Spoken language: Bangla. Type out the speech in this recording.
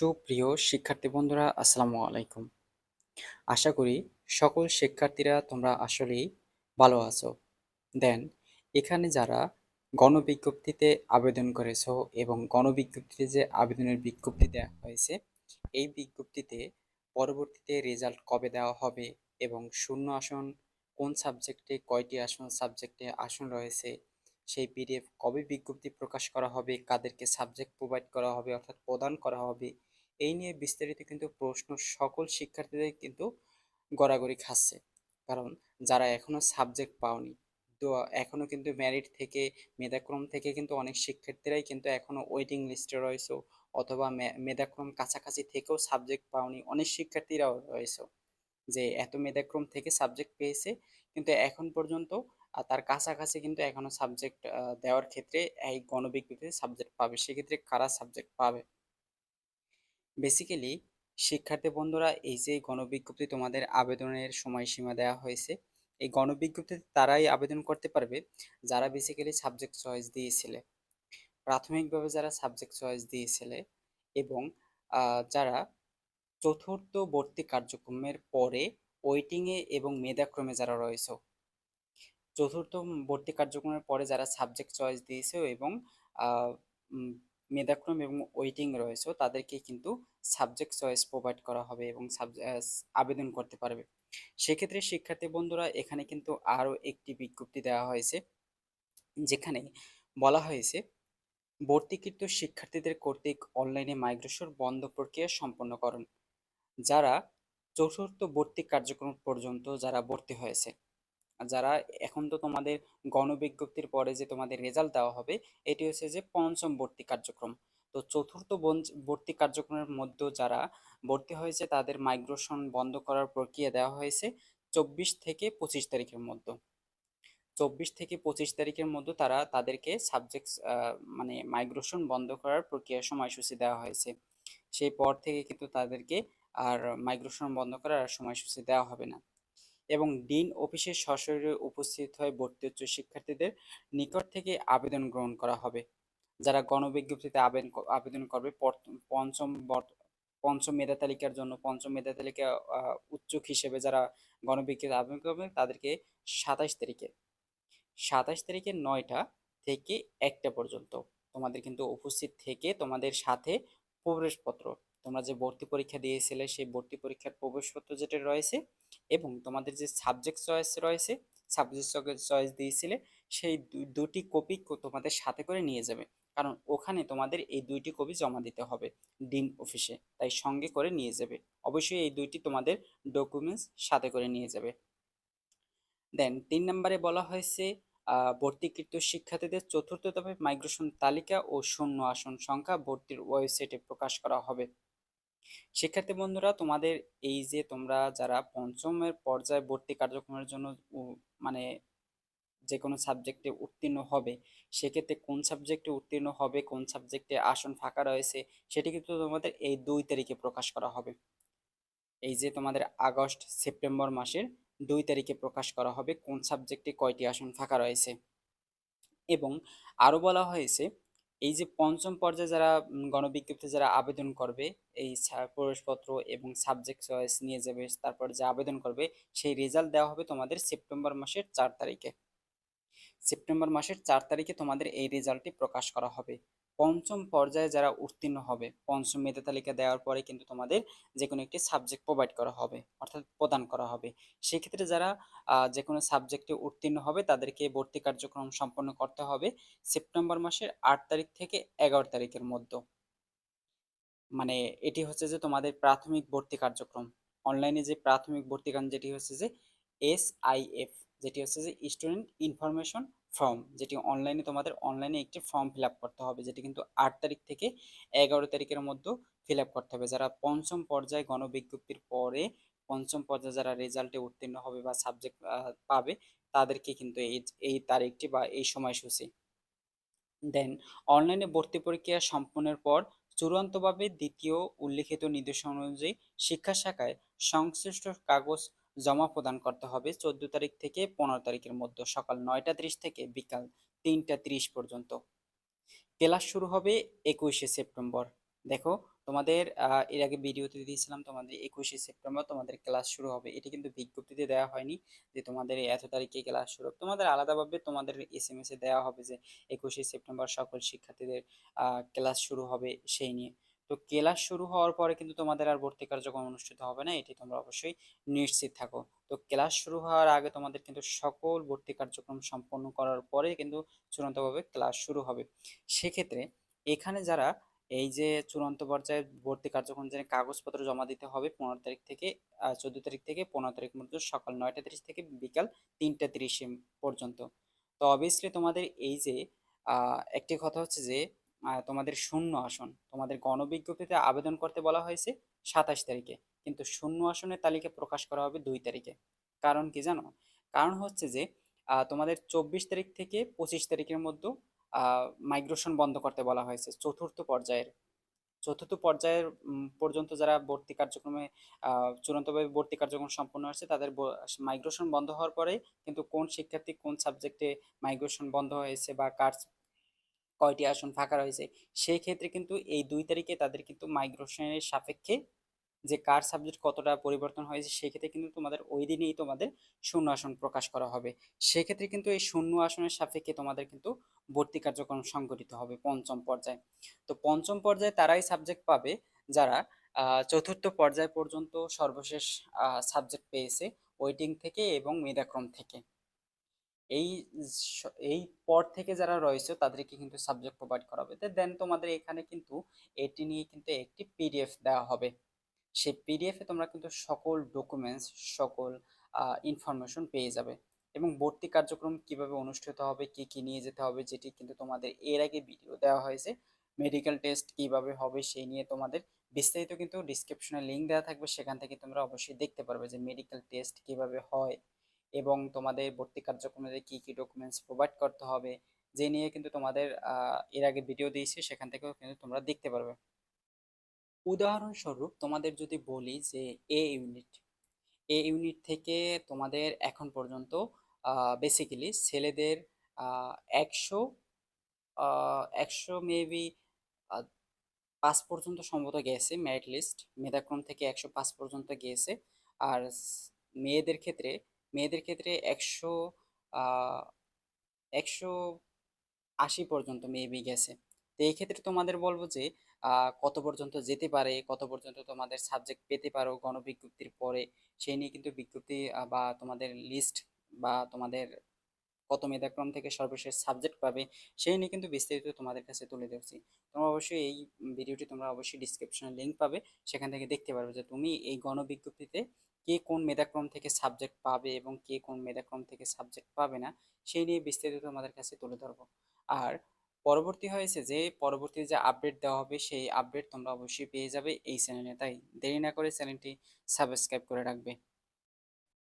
সুপ্রিয় শিক্ষার্থী বন্ধুরা, আসসালামু আলাইকুম। আশা করি সকল শিক্ষার্থীরা তোমরা আসলেই ভালো আছো। দেন এখানে যারা গণবিজ্ঞপ্তিতে আবেদন করেছ এবং গণবিজ্ঞপ্তিতে যে আবেদনের বিজ্ঞপ্তি দেওয়া হয়েছে, এই বিজ্ঞপ্তিতে পরবর্তীতে রেজাল্ট কবে দেওয়া হবে এবং শূন্য আসন কোন সাবজেক্টে কয়টি আসন সাবজেক্টে আসন রয়েছে, সেই পিডিএফ কবে বিজ্ঞপ্তি প্রকাশ করা হবে, কাদেরকে সাবজেক্ট প্রোভাইড করা হবে অর্থাৎ প্রদান করা হবে এই নিয়ে বিস্তারিত কিন্তু প্রশ্ন সকল শিক্ষার্থীদের কিন্তু গড়াগড়ি খাচ্ছে। কারণ যারা এখনও সাবজেক্ট পাওনি, তো এখনও কিন্তু মেরিট থেকে, মেধাক্রম থেকে কিন্তু অনেক শিক্ষার্থীরাই কিন্তু এখনও ওয়েটিং লিস্টে রয়েছে অথবা মেধাক্রম কাছাকাছি থেকেও সাবজেক্ট পাওনি অনেক শিক্ষার্থীরাও রয়েছে। যে এত মেধাক্রম থেকে সাবজেক্ট পেয়েছে, কিন্তু এখন পর্যন্ত তার কাছাকাছি কিন্তু এখনও সাবজেক্ট দেওয়ার ক্ষেত্রে এই গণবিজ্ঞপ্তিতে সাবজেক্ট পাবে। সেক্ষেত্রে কারা সাবজেক্ট পাবে? বেসিক্যালি শিক্ষার্থী বন্ধুরা, এই যে গণবিজ্ঞপ্তি তোমাদের আবেদনের সময়সীমা দেওয়া হয়েছে, এই গণবিজ্ঞপ্তিতে তারাই আবেদন করতে পারবে যারা বেসিক্যালি সাবজেক্ট চয়েস দিয়েছিলে। প্রাথমিকভাবে যারা সাবজেক্ট চয়েস দিয়েছিলে এবং যারা চতুর্থ ভর্তি কার্যক্রমের পরে ওয়েটিংয়ে এবং মেধাক্রমে যারা রয়েছে, চতুর্থ ভর্তি কার্যক্রমের পরে যারা সাবজেক্ট চয়েস দিয়েছে এবং মেধাক্রম এবং ওয়েটিং রয়েছে, তাদেরকে কিন্তু সাবজেক্ট চয়েস প্রোভাইড করা হবে এবং আবেদন করতে পারবে। সেক্ষেত্রে শিক্ষার্থী বন্ধুরা, এখানে কিন্তু আরও একটি বিজ্ঞপ্তি দেওয়া হয়েছে, যেখানে বলা হয়েছে, ভর্তিকৃত শিক্ষার্থীদের কর্তৃক অনলাইনে মাইগ্রেশন বন্ধ প্রক্রিয়া সম্পন্ন করুন। যারা চতুর্থ ভর্তি কার্যক্রম পর্যন্ত যারা ভর্তি হয়েছে যারা এখন তো তোমাদের গণবিজ্ঞপ্তির পরে যে তোমাদের রেজাল্ট দেওয়া হবে, এটি হচ্ছে যে পঞ্চম ভর্তি কার্যক্রম। তো চতুর্থ ভর্তি কার্যক্রমের মধ্যে যারা ভর্তি হয়েছে, তাদের মাইগ্রেশন বন্ধ করার প্রক্রিয়া দেওয়া হয়েছে চব্বিশ থেকে পঁচিশ তারিখের মধ্যে। চব্বিশ থেকে পঁচিশ তারিখের মধ্যে তারা তাদেরকে সাবজেক্ট মানে মাইগ্রেশন বন্ধ করার প্রক্রিয়া সময়সূচি দেওয়া হয়েছে। সেই পর থেকে কিন্তু তাদেরকে আর মাইগ্রেশন বন্ধ করার সময়সূচি দেওয়া হবে না। এবং ডিন অফিসে সশরীরে উপস্থিত হয়ে ভর্তি উচ্চ শিক্ষার্থীদের নিকট থেকে আবেদন গ্রহণ করা হবে। যারা গণবিজ্ঞপ্তিতে আবেদন আবেদন করবে পঞ্চম পঞ্চম মেধা তালিকার জন্য পঞ্চম মেধা তালিকা উচ্চক হিসেবে যারা গণবিজ্ঞপ্তি আবেদন করবে তাদেরকে সাতাশ তারিখে সাতাশ তারিখে নয়টা থেকে একটা পর্যন্ত তোমাদের কিন্তু উপস্থিত থেকে তোমাদের সাথে প্রবেশপত্র তোমরা যে ভর্তি পরীক্ষা দিয়েছিলে সেই ভর্তি পরীক্ষার প্রবেশপত্র যেটা রয়েছে এবং তোমাদের যে সাবজেক্ট চয়েস রয়েছে সাবজেক্ট চয়েস দিয়েছিলে সেই দুটি কপি তোমাদের সাথে করে নিয়ে যাবে। কারণ ওখানে তোমাদের এই দুইটি কপি জমা দিতে হবে ডিন অফিসে, তাই সঙ্গে করে নিয়ে যাবে। অবশ্যই এই দুইটি তোমাদের ডকুমেন্টস সাথে করে নিয়ে যাবে। দেন তিন নম্বরে বলা হয়েছে ভর্তিকৃত শিক্ষার্থীদের চতুর্থ দফায় মাইগ্রেশন তালিকা ও শূন্য আসন সংখ্যা ভর্তির ওয়েবসাইটে প্রকাশ করা হবে। শিক্ষার্থী বন্ধুরা, তোমাদের এই যে তোমরা যারা পঞ্চমের পর্যায়ে ভর্তি কার্যক্রমের জন্য মানে যে কোনো সাবজেক্টে উত্তীর্ণ হবে, সেক্ষেত্রে কোন সাবজেক্টে উত্তীর্ণ হবে, কোন সাবজেক্টে আসন ফাঁকা রয়েছে, সেটি কিন্তু তোমাদের এই দুই তারিখে প্রকাশ করা হবে। এই যে তোমাদের আগস্ট, সেপ্টেম্বর মাসের দুই তারিখে প্রকাশ করা হবে কোন সাবজেক্টে কয়টি আসন ফাঁকা রয়েছে। এবং আরও বলা হয়েছে এই যে পঞ্চম পর্যায়ে যারা গণবিজ্ঞপ্তি যারা আবেদন করবে, এই প্রবেশপত্র এবং সাবজেক্ট চয়েস নিয়ে যাবে, তারপর যে আবেদন করবে, সেই রেজাল্ট দেওয়া হবে তোমাদের সেপ্টেম্বর মাসের চার তারিখে। সেপ্টেম্বর মাসের চার তারিখে তোমাদের এই রেজাল্টটি প্রকাশ করা হবে। পঞ্চম পর্যায়ে যারা উত্তীর্ণ হবে, পঞ্চম মেধা তালিকা দেওয়ার পরে কিন্তু তোমাদের যে কোনো একটি সাবজেক্ট প্রোভাইড করা হবে, অর্থাৎ প্রদান করা হবে। সেক্ষেত্রে যারা যে কোনো সাবজেক্টে উত্তীর্ণ হবে, তাদেরকে ভর্তি কার্যক্রম সম্পন্ন করতে হবে সেপ্টেম্বর মাসের আট তারিখ থেকে এগারো তারিখের মধ্যে। মানে এটি হচ্ছে যে তোমাদের প্রাথমিক ভর্তি কার্যক্রম। অনলাইনে যে প্রাথমিক ভর্তি কার্য যেটি হচ্ছে যে এস আই এফ যেটি হচ্ছে যে স্টুডেন্ট ইনফরমেশন ফর্ম যেটি অনলাইনে তোমাদের অনলাইনে একটি ফর্ম ফিল করতে হবে, যেটি কিন্তু আট তারিখ থেকে এগারো তারিখের মধ্যে ফিল করতে হবে। যারা পঞ্চম পর্যায়ে গণবিজ্ঞপ্তির পরে পঞ্চম পর্যায়ে যারা রেজাল্টে উত্তীর্ণ হবে বা সাবজেক্ট পাবে, তাদেরকে কিন্তু এই এই তারিখটি বা এই সময়সূচি। দেন অনলাইনে ভর্তি পরীক্ষা সম্পন্নের পর চূড়ান্তভাবে দ্বিতীয় উল্লিখিত নির্দেশনা অনুযায়ী শিক্ষা শাখায় সংশ্লিষ্ট কাগজ জমা প্রদান করতে হবে চোদ্দ তারিখ থেকে পনেরো তারিখের মধ্যে, সকাল নয়টা ত্রিশ থেকে বিকাল তিনটা ত্রিশ পর্যন্ত। ক্লাস শুরু হবে একুশে সেপ্টেম্বর। দেখো, তোমাদের এর আগে ভিডিওতে দিয়েছিলাম, তোমাদের একুশে সেপ্টেম্বর তোমাদের ক্লাস শুরু হবে। এটি কিন্তু বিজ্ঞপ্তিতে দেওয়া হয়নি যে তোমাদের এত তারিখে ক্লাস শুরু হবে। তোমাদের আলাদাভাবে তোমাদের এস এম এস দেওয়া হবে যে একুশে সেপ্টেম্বর সকল শিক্ষার্থীদের ক্লাস শুরু হবে সেই নিয়ে। তো ক্লাস শুরু হওয়ার পরে কিন্তু তোমাদের আর ভর্তি কার্যক্রম অনুষ্ঠিত হবে না, এটি তোমরা অবশ্যই নিশ্চিত থাকো। তো ক্লাস শুরু হওয়ার আগে তোমাদের কিন্তু সকল ভর্তি কার্যক্রম সম্পন্ন করার পরে কিন্তু চূড়ান্তভাবে ক্লাস শুরু হবে। সেক্ষেত্রে এখানে যারা এই যে চূড়ান্ত পর্যায়ে ভর্তি কার্যক্রম যে কাগজপত্র জমা দিতে হবে পনেরো তারিখ থেকে চোদ্দ তারিখ থেকে, পনেরো তারিখ মধ্যে সকাল নয়টা তিরিশ থেকে বিকাল তিনটা তিরিশে পর্যন্ত। তো অবভিয়াসলি তোমাদের এই যে একটি কথা হচ্ছে যে তোমাদের শূন্য আসন। তোমাদের গণবিজ্ঞপ্তিতে আবেদন করতে বলা হয়েছে সাতাশ তারিখে। কিন্তু শূন্য আসনের তালিকা প্রকাশ করা হবে দুই তারিখে। কারণ কি জানো? কারণ হচ্ছে যে তোমাদের চব্বিশ তারিখ থেকে পঁচিশ তারিখের মধ্যে মাইগ্রেশন বন্ধ করতে বলা হয়েছে চতুর্থ পর্যায়ের। চতুর্থ পর্যায়ের পর্যন্ত যারা ভর্তি কার্যক্রমে চূড়ান্তভাবে ভর্তি কার্যক্রম সম্পন্ন হয়েছে, তাদের মাইগ্রেশন বন্ধ হওয়ার পরে কিন্তু কোন শিক্ষার্থী কোন সাবজেক্টে মাইগ্রেশন বন্ধ হয়েছে বা কার কয়টি আসন ফাঁকা রয়েছে, সেই ক্ষেত্রে কিন্তু এই দুই তারিখে তাদের কিন্তু মাইগ্রেশনের সাপেক্ষে যে কার সাবজেক্ট কতটা পরিবর্তন হয়েছে সেক্ষেত্রে কিন্তু তোমাদের ওই দিনেই তোমাদের শূন্য আসন প্রকাশ করা হবে। সেক্ষেত্রে কিন্তু এই শূন্য আসনের সাপেক্ষে তোমাদের কিন্তু ভর্তি কার্যক্রম সংগঠিত হবে পঞ্চম পর্যায়ে। তো পঞ্চম পর্যায়ে তারাই সাবজেক্ট পাবে যারা চতুর্থ পর্যায় পর্যন্ত সর্বশেষ সাবজেক্ট পেয়েছে ওয়েটিং থেকে এবং মেধাক্রম থেকে। এই এই পর থেকে যারা রয়েছে তাদেরকে কিন্তু সাবজেক্ট প্রোভাইড করা হবে দেন তোমাদের এখানে কিন্তু এটি নিয়ে কিন্তু একটি পিডিএফ দেওয়া হবে। সেই পিডিএফে তোমরা কিন্তু সকল ডকুমেন্টস সকল ইনফরমেশন পেয়ে যাবে। এবং ভর্তি কার্যক্রম কীভাবে অনুষ্ঠিত হবে, কি কি নিয়ে যেতে হবে, যেটি কিন্তু তোমাদের এর আগে ভিডিও দেওয়া হয়েছে। মেডিকেল টেস্ট কীভাবে হবে সেই নিয়ে তোমাদের বিস্তারিত কিন্তু ডিসক্রিপশনে লিঙ্ক দেওয়া থাকবে। সেখান থেকে তোমরা অবশ্যই দেখতে পারবে যে মেডিকেল টেস্ট কীভাবে হয়। এবং তোমাদের ভর্তি কার্যক্রমে কি কি ডকুমেন্টস প্রোভাইড করতে হবে, যে নিয়ে কিন্তু তোমাদের এর আগে ভিডিও দিয়েছি, সেখান থেকেও কিন্তু তোমরা দেখতে পারবে। উদাহরণস্বরূপ তোমাদের যদি বলি যে এ ইউনিট এ ইউনিট থেকে তোমাদের এখন পর্যন্ত বেসিক্যালি ছেলেদের একশো একশো মেবি পাঁচ পর্যন্ত সম্ভবত গেছে মেরিট লিস্ট মেধাক্রম থেকে একশো পাঁচ পর্যন্ত গিয়েছে। আর মেয়েদের ক্ষেত্রে মেয়েদের ক্ষেত্রে একশো একশো আশি পর্যন্ত মেবি গেছে। তো এই ক্ষেত্রে তোমাদের বলব যে কত পর্যন্ত যেতে পারে, কত পর্যন্ত তোমাদের সাবজেক্ট পেতে পারো গণবিজ্ঞপ্তির পরে, সেই নিয়ে কিন্তু বিজ্ঞপ্তি বা তোমাদের লিস্ট বা তোমাদের কত মেধাক্রম থেকে সর্বশেষ সাবজেক্ট পাবে, সেই নিয়ে কিন্তু বিস্তারিত তোমাদের কাছে তুলে ধরছি। তোমরা অবশ্যই এই ভিডিওটি তোমরা অবশ্যই ডিসক্রিপশনে লিঙ্ক পাবে, সেখান থেকে দেখতে পারবে যে তুমি এই গণবিজ্ঞপ্তিতে কে কোন মেধাক্রম থেকে সাবজেক্ট পাবে এবং কে কোন মেধাক্রম থেকে সাবজেক্ট পাবে না, সেই নিয়ে বিস্তারিত তোমাদের কাছে তুলে ধরবো। আর পরবর্তী হয়েছে যে, পরবর্তী যে আপডেট দেওয়া হবে, সেই আপডেট তোমরা অবশ্যই পেয়ে যাবে এই চ্যানেলে তাই দেরি না করে চ্যানেলটি সাবস্ক্রাইব করে রাখবে।